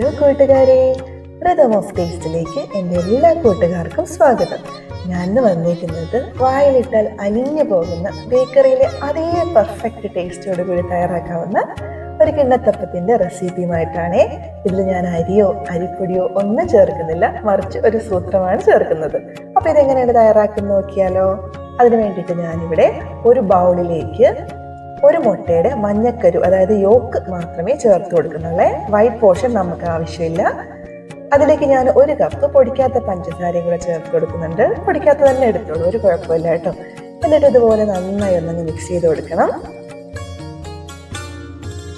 Hello കൂട്ടുകാരെ. Rhythm of ടേസ്റ്റിലേക്ക് എന്റെ എല്ലാ കൂട്ടുകാർക്കും സ്വാഗതം. ഞാൻ ഇന്ന് വന്നിരിക്കുന്നത് വായിലിട്ടാൽ അലിഞ്ഞു പോകുന്ന ബേക്കറിയിലെ അതേ പെർഫെക്റ്റ് ടേസ്റ്റോട് കൂടി തയ്യാറാക്കാവുന്ന ഒരു കിണ്ണത്തപ്പത്തിന്റെ റെസിപ്പിയുമായിട്ടാണ്. ഇതിൽ ഞാൻ അരിയോ അരിപ്പൊടിയോ ഒന്നും ചേർക്കുന്നില്ല. മറിച്ച് ഒരു സൂത്രമാണ് ചേർക്കുന്നത്. അപ്പോൾ ഇതെങ്ങനെയാണ് തയ്യാറാക്കുന്നത് നോക്കിയാലോ. അതിന് വേണ്ടിയിട്ട് ഞാനിവിടെ ഒരു ബൗളിലേക്ക് ഒരു മുട്ടയുടെ മഞ്ഞക്കരു അതായത് യോക്ക് മാത്രമേ ചേർത്ത് കൊടുക്കുന്നുള്ളേ. വൈറ്റ് പോർഷൻ നമുക്ക് ആവശ്യമില്ല. അതിലേക്ക് ഞാൻ ഒരു കപ്പ് പൊടിക്കാത്ത പഞ്ചസാരയും കൂടെ ചേർത്ത് കൊടുക്കുന്നുണ്ട്. പൊടിക്കാത്ത തന്നെ എടുത്തോളൂ ഒരു കുഴപ്പമില്ല കേട്ടോ. എന്നിട്ട് ഇതുപോലെ നന്നായി ഒന്ന് മിക്സ് ചെയ്ത് കൊടുക്കണം.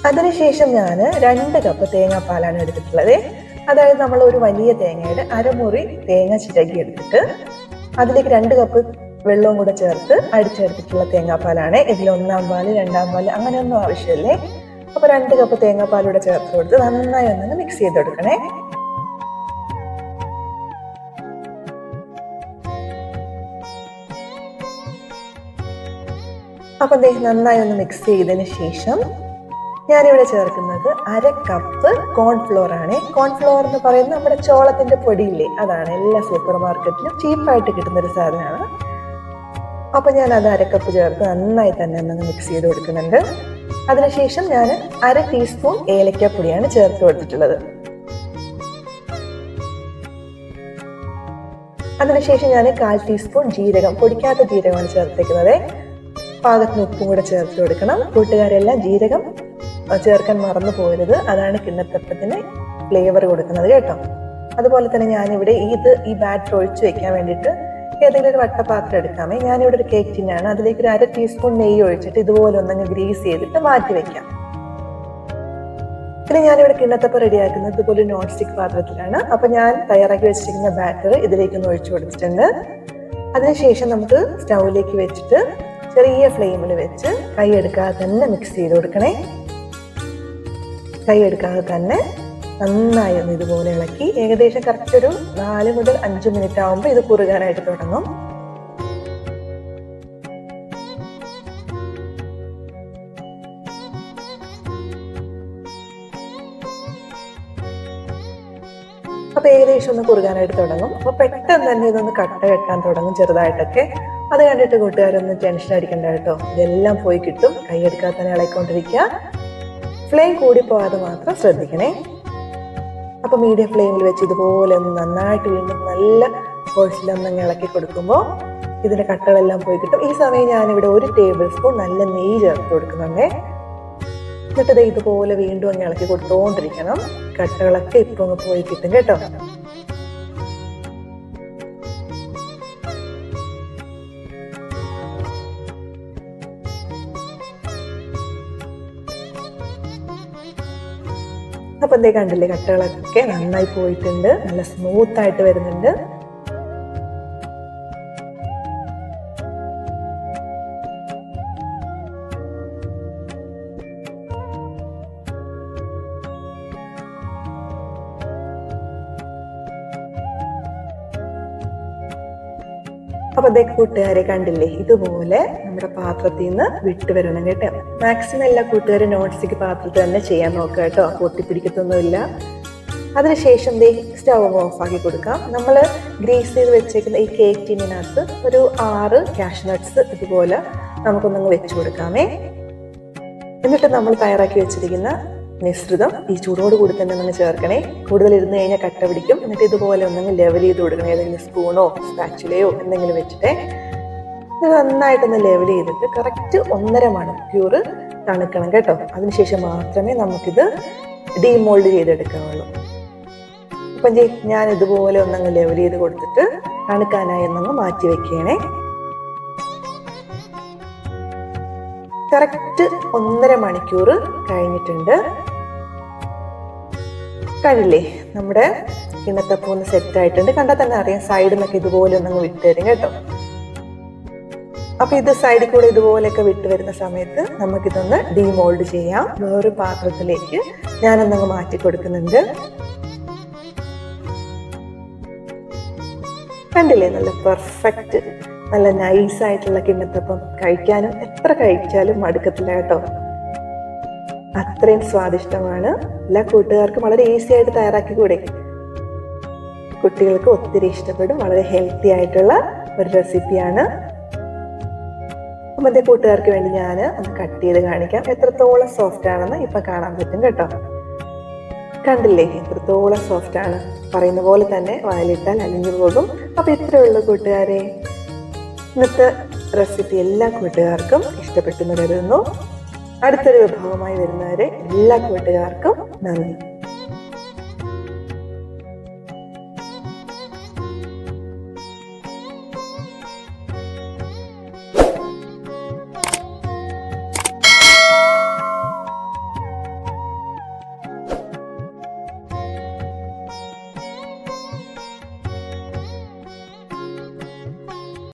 അതിനുശേഷം ഞാൻ രണ്ട് കപ്പ് തേങ്ങാപ്പാലാണ് എടുത്തിട്ടുള്ളത്. അതായത് നമ്മൾ ഒരു വലിയ തേങ്ങയുടെ അരമുറി തേങ്ങ ചിരകി എടുത്തിട്ട് അതിലേക്ക് രണ്ട് കപ്പ് വെള്ളവും കൂടെ ചേർത്ത് അടിച്ചെടുത്തിട്ടുള്ള തേങ്ങാപ്പാലാണ്. ഇതിൽ ഒന്നാം പാൽ രണ്ടാം പാൽ അങ്ങനെയൊന്നും ആവശ്യമില്ലേ? അപ്പൊ രണ്ട് കപ്പ് തേങ്ങാപ്പാലൂടെ ചേർത്ത് കൊടുത്ത് നന്നായി ഒന്നങ്ങ് മിക്സ് ചെയ്ത് കൊടുക്കണേ. അപ്പൊ ദേ നന്നായി ഒന്ന് മിക്സ് ചെയ്തതിന് ശേഷം ഞാനിവിടെ ചേർക്കുന്നത് അര കപ്പ് കോൺഫ്ലോർ ആണ്. കോൺഫ്ലോർ എന്ന് പറയുന്നത് നമ്മുടെ ചോളത്തിന്റെ പൊടിയില്ലേ? അതാണ്. എല്ലാ സൂപ്പർ മാർക്കറ്റിലും ചീപ്പായിട്ട് കിട്ടുന്ന ഒരു സാധനമാണ്. അപ്പൊ ഞാൻ അത് അരക്കപ്പ് ചേർത്ത് നന്നായി തന്നെ ഒന്ന് മിക്സ് ചെയ്ത് കൊടുക്കുന്നുണ്ട്. അതിനുശേഷം ഞാൻ അര ടീസ്പൂൺ ഏലക്കപ്പൊടിയാണ് ചേർത്ത് കൊടുത്തിട്ടുള്ളത്. അതിനുശേഷം ഞാൻ കാൽ ടീസ്പൂൺ ജീരകം പൊടിക്കാത്ത ജീരകമാണ് ചേർത്തേക്കുന്നത്. പാകത്തിന് ഉപ്പും കൂടെ ചേർത്ത് കൊടുക്കണം. കൂട്ടുകാരെല്ലാം ജീരകം ചേർക്കാൻ മറന്നു പോകരുത്. അതാണ് കിണ്ണത്തപ്പത്തിന് ഫ്ലേവർ കൊടുക്കുന്നത് കേട്ടോ. അതുപോലെ തന്നെ ഞാനിവിടെ ഇത് ഈ ബാറ്റ് ഒഴിച്ചു വെക്കാൻ വേണ്ടിയിട്ട് ഏതെങ്കിലും ഒരു വട്ടപാത്രം എടുക്കാമേ. ഞാനിവിടെ ഒരു കേക്ക് ടിന്നാണ് അതിലേക്ക് ഒരു അര ടീസ്പൂൺ നെയ്യ് ഒഴിച്ചിട്ട് ഇതുപോലെ ഒന്നങ്ങ് ഗ്രീസ് ചെയ്തിട്ട് മാറ്റി വെക്കാം. പിന്നെ ഞാനിവിടെ കിണ്ണത്തപ്പം റെഡിയാക്കുന്നത് ഇതുപോലെ നോൺ സ്റ്റിക്ക് പാത്രത്തിലാണ്. അപ്പൊ ഞാൻ തയ്യാറാക്കി വെച്ചിരിക്കുന്ന ബാറ്റർ ഇതിലേക്ക് ഒന്ന് ഒഴിച്ചു കൊടുത്തിട്ടുണ്ട്. അതിനുശേഷം നമുക്ക് സ്റ്റൗവിലേക്ക് വെച്ചിട്ട് ചെറിയ ഫ്ലെയിമിൽ വെച്ച് കൈ എടുക്കാതെ തന്നെ മിക്സ് ചെയ്ത് കൊടുക്കണേ. കൈ എടുക്കാതെ തന്നെ നന്നായി ഒന്ന് ഇതുപോലെ ഇളക്കി. ഏകദേശം കറക്റ്റ് ഒരു നാല് മുതൽ അഞ്ച് മിനിറ്റ് ആകുമ്പോൾ ഇത് കുറുകാനായിട്ട് തുടങ്ങും. അപ്പൊ ഏകദേശം ഒന്ന് കുറുകാനായിട്ട് തുടങ്ങും. അപ്പൊ പെട്ടെന്ന് തന്നെ ഇതൊന്ന് കട്ട കെട്ടാൻ തുടങ്ങും ചെറുതായിട്ടൊക്കെ. അത് കണ്ടിട്ട് കൂട്ടുകാരൊന്നും ടെൻഷൻ അടിക്കണ്ട കേട്ടോ. ഇതെല്ലാം പോയി കിട്ടും. കൈയെടുക്കാതെ തന്നെ ഇളക്കിക്കൊണ്ടിരിക്കുക. ഫ്ലെയിം കൂടി പോകാതെ മാത്രം ശ്രദ്ധിക്കണേ. അപ്പൊ മീഡിയം ഫ്ലെയിമിൽ വെച്ച് ഇതുപോലെ ഒന്ന് നന്നായിട്ട് വീണ്ടും നല്ല ഫോഴ്സിലൊന്ന് ഇളക്കി കൊടുക്കുമ്പോൾ ഇതിന്റെ കട്ടകളെല്ലാം പോയി കിട്ടും. ഈ സമയം ഞാനിവിടെ ഒരു ടേബിൾ സ്പൂൺ നല്ല നെയ്യ് ചേർത്ത് കൊടുക്കുന്നുണ്ടേ. എന്നിട്ട് ഇത് ഇതുപോലെ വീണ്ടും അങ്ങ് ഇളക്കി കൊടുത്തോണ്ടിരിക്കണം. കട്ടകളൊക്കെ ഇപ്പൊ അങ്ങ് പോയി കിട്ടും കേട്ടോ. അപ്പൊ എന്തേ കണ്ടില്ലേ കട്ടകളൊക്കെ നന്നായി പോയിട്ടുണ്ട്. നല്ല സ്മൂത്ത് ആയിട്ട് വരുന്നുണ്ട്. അപ്പൊ അതേ കൂട്ടുകാരെ കണ്ടില്ലേ? ഇതുപോലെ നമ്മുടെ പാത്രത്തിൽ നിന്ന് വിട്ട് വരണം കേട്ടോ. മാക്സിമം എല്ലാ കൂട്ടുകാരും നോൺസ്റ്റിക്ക് പാത്രത്തിൽ തന്നെ ചെയ്യാൻ നോക്കുക കേട്ടോ. പൊട്ടിപ്പിടിക്കത്തൊന്നുമില്ല. അതിനുശേഷം ദേ സ്റ്റവ് ഓഫ് ആക്കി കൊടുക്കാം. നമ്മൾ ഗ്രീസ് ചെയ്ത് വെച്ചേക്കുന്ന ഈ കേക്ക് ടീനിനകത്ത് ഒരു ആറ് ക്യാഷ് നട്ട്സ് ഇതുപോലെ നമുക്കൊന്നങ്ങ് വെച്ച് കൊടുക്കാമേ. എന്നിട്ട് നമ്മൾ തയ്യാറാക്കി വെച്ചിരിക്കുന്ന മിശ്രിതം ഈ ചൂടോട് കൂടി തന്നെ നമ്മൾ ചേർക്കണേ. കൂടുതൽ ഇരുന്ന് കഴിഞ്ഞാൽ കട്ട പിടിക്കും. എന്നിട്ട് ഇതുപോലെ ഒന്നങ്ങ് ലെവൽ ചെയ്ത് കൊടുക്കണം. ഏതെങ്കിലും സ്പൂണോ സ്പാച്ചുലയോ എന്തെങ്കിലും വെച്ചിട്ട്. നന്നായിട്ടൊന്ന് ലെവൽ ചെയ്തിട്ട് കറക്റ്റ് ഒന്നര മണിക്കൂർ തണുക്കണം കേട്ടോ. അതിനുശേഷം മാത്രമേ നമുക്കിത് ഡീമോൾഡ് ചെയ്തെടുക്കാവുള്ളൂ. അപ്പം ഞാൻ ഇതുപോലെ ഒന്നങ്ങ് ലെവൽ ചെയ്ത് കൊടുത്തിട്ട് തണുക്കാനായി ഒന്നങ്ങ് മാറ്റി വെക്കണേ. കറക്റ്റ് ഒന്നര മണിക്കൂർ കഴിഞ്ഞിട്ടുണ്ട്. കഴില്ലേ നമ്മുടെ ഇന്നത്തെ ഒന്ന് സെറ്റ് ആയിട്ടുണ്ട്. കണ്ടാൽ തന്നെ അറിയാം. സൈഡിൽ നിന്നൊക്കെ ഇതുപോലെ വിട്ട് വിട്ടുതരും കേട്ടോ. അപ്പൊ ഇത് സൈഡിൽ കൂടെ ഇതുപോലെയൊക്കെ വിട്ടു വരുന്ന സമയത്ത് നമുക്കിതൊന്ന് ഡീമോൾഡ് ചെയ്യാം. വേറൊരു പാത്രത്തിലേക്ക് ഞാനൊന്നങ്ങ് മാറ്റി കൊടുക്കുന്നുണ്ട്. കണ്ടില്ലേ? നല്ല പെർഫെക്റ്റ് നല്ല നൈസ് ആയിട്ടുള്ള കിണ്ണത്തപ്പം കഴിക്കാനും എത്ര കഴിച്ചാലും മടുക്കത്തില്ല കേട്ടോ. അത്രയും സ്വാദിഷ്ടമാണ്. എല്ലാ കൂട്ടുകാർക്കും വളരെ ഈസി ആയിട്ട് തയ്യാറാക്കി കൂടെ. കുട്ടികൾക്ക് ഒത്തിരി ഇഷ്ടപ്പെടും. വളരെ ഹെൽത്തി ആയിട്ടുള്ള ഒരു റെസിപ്പിയാണ് അപ്പം എന്റെ കൂട്ടുകാർക്ക് വേണ്ടി ഞാൻ ഒന്ന് കട്ട് ചെയ്ത് കാണിക്കാം. എത്രത്തോളം സോഫ്റ്റ് ആണെന്ന് ഇപ്പൊ കാണാൻ പറ്റും കേട്ടോ. കണ്ടില്ലേ? എത്രത്തോളം സോഫ്റ്റ് ആണ്. പറയുന്ന പോലെ തന്നെ വായിലിട്ടാൽ അലിഞ്ഞു പോകും. അപ്പൊ ഇത്രയുള്ള കൂട്ടുകാരെ. ഇന്നത്തെ റെസിപ്പി എല്ലാ കൂട്ടുകാർക്കും ഇഷ്ടപ്പെട്ടു കരുതുന്നു. അടുത്തൊരു വിഭാഗമായി വരുന്നവരെ എല്ലാ കൂട്ടുകാർക്കും നന്ദി.